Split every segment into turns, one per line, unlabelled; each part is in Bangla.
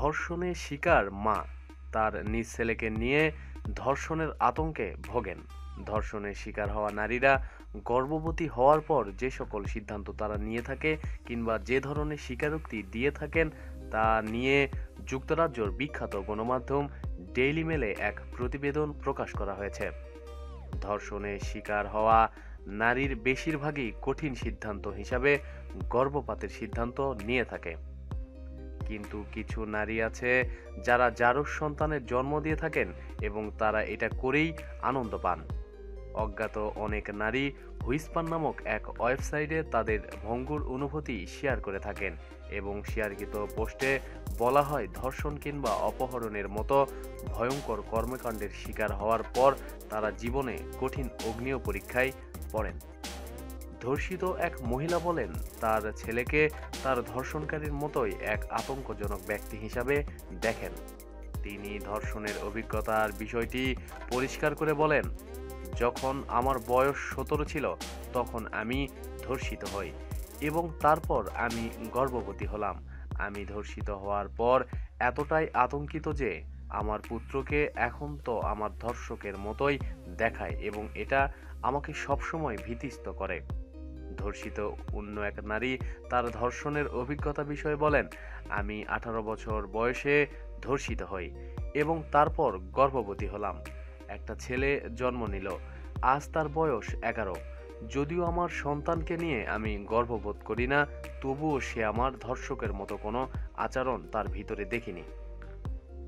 ধর্ষণের শিকার মা। তার নিজ ছেলেকে নিয়ে ধর্ষণের আতঙ্কে ভোগেন। ধর্ষণের শিকার হওয়া নারীরা গর্ভবতী হওয়ার পর যে সকল সিদ্ধান্ত তারা নিয়ে থাকে কিংবা যে ধরনের স্বীকারোক্তি দিয়ে থাকেন তা নিয়ে যুক্তরাজ্যর বিখ্যাত গণমাধ্যম ডেইলি মেলে এক প্রতিবেদন প্রকাশ করা হয়েছে। ধর্ষণের শিকার হওয়া নারীর বেশিরভাগই কঠিন সিদ্ধান্ত হিসাবে গর্ভপাতের সিদ্ধান্ত নিয়ে থাকে। কিন্তু কিছু নারী আছে যারা জারজ সন্তানের জন্ম দিয়ে থাকেন এবং তারা এটা করেই আনন্দ পান। অজ্ঞাত অনেক নারী হুইসপান নামক এক ওয়েবসাইটে তাদের ভঙ্গুর অনুভূতি শেয়ার করে থাকেন এবং শেয়ারকৃত পোস্টে বলা হয় ধর্ষণ কিংবা অপহরণের মতো ভয়ঙ্কর কর্মকাণ্ডের শিকার হওয়ার পর তারা জীবনে কঠিন অগ্নিয় পরীক্ষায় পড়েন। ধর্ষিত এক মহিলা বলেন, তার ছেলেকে তার ধর্ষণকারীর মতোই এক আতঙ্কজনক ব্যক্তি হিসাবে দেখেন। তিনি ধর্ষণের অভিজ্ঞতার বিষয়টি পরিষ্কার করে বলেন, যখন আমার বয়স সতেরো ছিল, তখন আমি ধর্ষিত হই এবং তারপর আমি গর্ভবতী হলাম। আমি ধর্ষিত হওয়ার পর এতটাই আতঙ্কিত যে আমার পুত্রকে এখন তো আমার ধর্ষকের মতোই দেখায় এবং এটা আমাকে সবসময় ভীতিস্ত করে। ধর্ষিত অন্য এক নারী তার ধর্ষণের অভিজ্ঞতা বিষয়ে বলেন, আমি আঠারো বছর বয়সে ধর্ষিত হই এবং তারপর গর্ভবতী হলাম। একটা ছেলে জন্ম নিল, আজ তার বয়স এগারো। যদিও আমার সন্তানকে নিয়ে আমি গর্ববোধ করি না, তবুও সে আমার ধর্ষকের মতো কোনো আচরণ তার ভিতরে দেখিনি।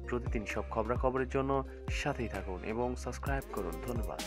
প্রতিদিন সব খবরাখবরের জন্য সাথেই থাকুন এবং সাবস্ক্রাইব করুন। ধন্যবাদ।